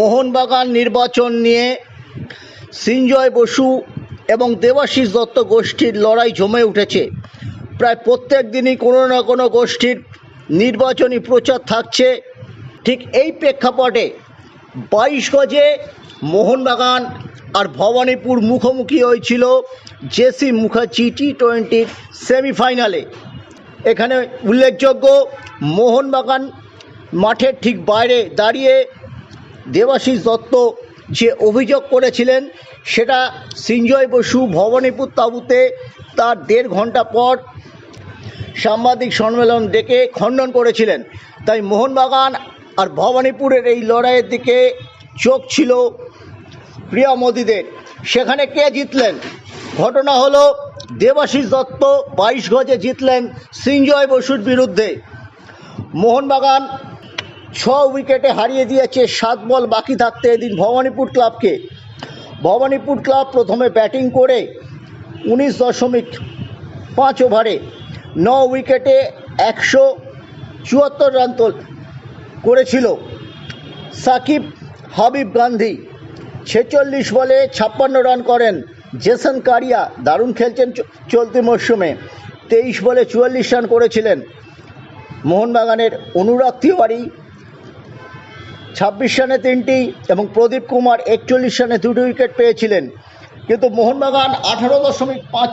মোহনবাগান নির্বাচন নিয়ে সিঞ্জয় বসু এবং দেবাশিস দত্ত গোষ্ঠীর লড়াই জমে উঠেছে। প্রায় প্রত্যেক দিনই কোনো না কোনো গোষ্ঠীর নির্বাচনী প্রচার থাকছে। ঠিক এই প্রেক্ষাপটে বাইশ গজে মোহনবাগান আর ভবানীপুর মুখোমুখি হয়েছিল জেসি মুখার্জি টি টোয়েন্টির সেমিফাইনালে। এখানে উল্লেখযোগ্য মোহনবাগান মাঠের ঠিক বাইরে দাঁড়িয়ে দেবাশিস দত্ত যে অভিযোগ করেছিলেন, সেটা সিঞ্জয় বসু ভবানীপুর তাঁবুতে তার দেড় ঘণ্টা পর সাংবাদিক সম্মেলন ডেকে খণ্ডন করেছিলেন। তাই মোহনবাগান আর ভবানীপুরের এই লড়াইয়ের দিকে চোখ ছিল প্রিয়া মোদীদের। সেখানে কে জিতলেন? ঘটনা হলো, দেবাশিস দত্ত বাইশ গজে জিতলেন সিঞ্জয় বসুর বিরুদ্ধে। মোহনবাগান ছ উইকেটে হারিয়ে দিয়েছে সাত বল বাকি থাকতে এদিন ভবানীপুর ক্লাবকে। ভবানীপুর ক্লাব প্রথমে ব্যাটিং করে উনিশ দশমিক পাঁচ ওভারে ন উইকেটে একশো চুয়াত্তর রান তোল, করেছিল সাকিব হাবিব গান্ধী। ছেচল্লিশ বলে ছাপ্পান্ন রান করেন জেসন কারিয়া। দারুণ খেলছেন চলতি মরশুমে। তেইশ বলে চুয়াল্লিশ রান করেছিলেন মোহনবাগানের অনুরাগ তিওয়ারি। ছাব্বিশ রানে তিনটি এবং প্রদীপ কুমার একচল্লিশ রানে দুটি উইকেট পেয়েছিলেন। কিন্তু মোহনবাগান আঠারো দশমিক পাঁচ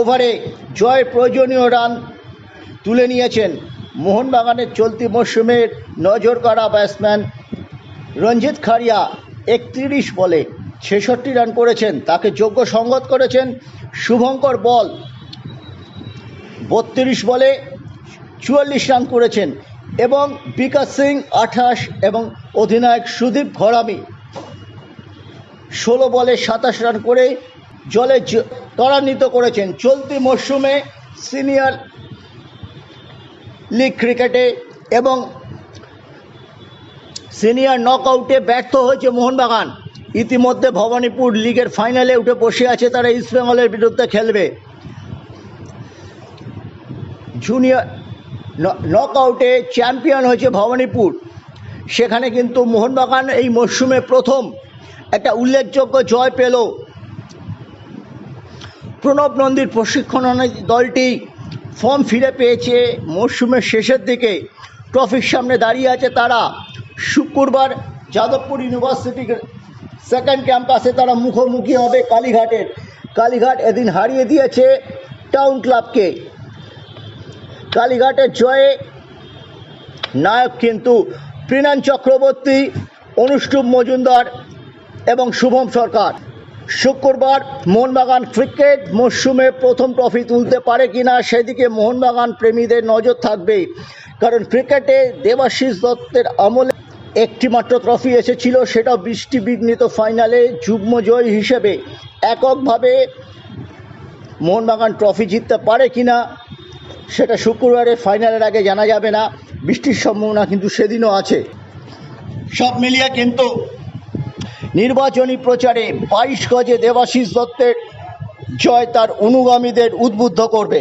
ওভারে জয় প্রয়োজনীয় রান তুলে নিয়েছেন। মোহনবাগানের চলতি মরশুমের নজর কাড়া ব্যাটসম্যান রঞ্জিত খারিয়া একত্রিশ বলে ছেষট্টি রান করেছেন। তাকে যোগ্য সঙ্গত করেছেন শুভঙ্কর বল। বত্রিশ বলে চুয়াল্লিশ রান করেছেন। এবং বিকাশ সিং আঠাশ এবং অধিনায়ক সুদীপ ঘরামি ষোলো বলে সাতাশ রান করে জলে ত্বরান্বিত করেছেন। চলতি মরশুমে সিনিয়র লিগ ক্রিকেটে এবং সিনিয়র নকআউটে ব্যর্থ হয়েছে মোহনবাগান। ইতিমধ্যে ভবানীপুর লিগের ফাইনালে উঠে বসে আছে তারা ইস্টবেঙ্গলের বিরুদ্ধে খেলবে। জুনিয়র নকআউটে চ্যাম্পিয়ন হয়েছে ভবানীপুর। সেখানে কিন্তু মোহনবাগান এই মরশুমে প্রথম একটা উল্লেখযোগ্য জয় পেল। প্রণব নন্দীর প্রশিক্ষণে দলটি ফর্ম ফিরে পেয়েছে মরশুমের শেষের দিকে। ট্রফির সামনে দাঁড়িয়ে আছে তারা। শুক্রবার যাদবপুর ইউনিভার্সিটির সেকেন্ড ক্যাম্পাসে তারা মুখোমুখি হবে কালীঘাটের। কালীঘাট এদিন হারিয়ে দিয়েছে টাউন ক্লাবকে কালীঘাটের জয়ে নায়ক কিন্তু প্রীণান চক্রবর্তী অনুষ্টুপ মজুমদার এবং শুভম সরকার। শুক্রবার মোহনবাগান ক্রিকেট মরশুমে প্রথম ট্রফি তুলতে পারে কিনা সেদিকে মোহনবাগান প্রেমীদের নজর থাকবে। কারণ ক্রিকেটে দেবাশিস দত্তের আমলে একটি মাত্র ট্রফি এসেছিল, সেটা বৃষ্টি বিঘ্নিত ফাইনালে যুগ্ম জয় হিসেবে। এককভাবে মোহনবাগান ট্রফি জিততে পারে কিনা সেটা শুক্রবারের ফাইনালের আগে জানা যাবে না। বৃষ্টির সম্ভাবনা কিন্তু সেদিনও আছে। সব মিলিয়ে কিন্তু নির্বাচনী প্রচারে বাইশ গজে দেবাশিস দত্তের জয় তার অনুগামীদের উদ্বুদ্ধ করবে।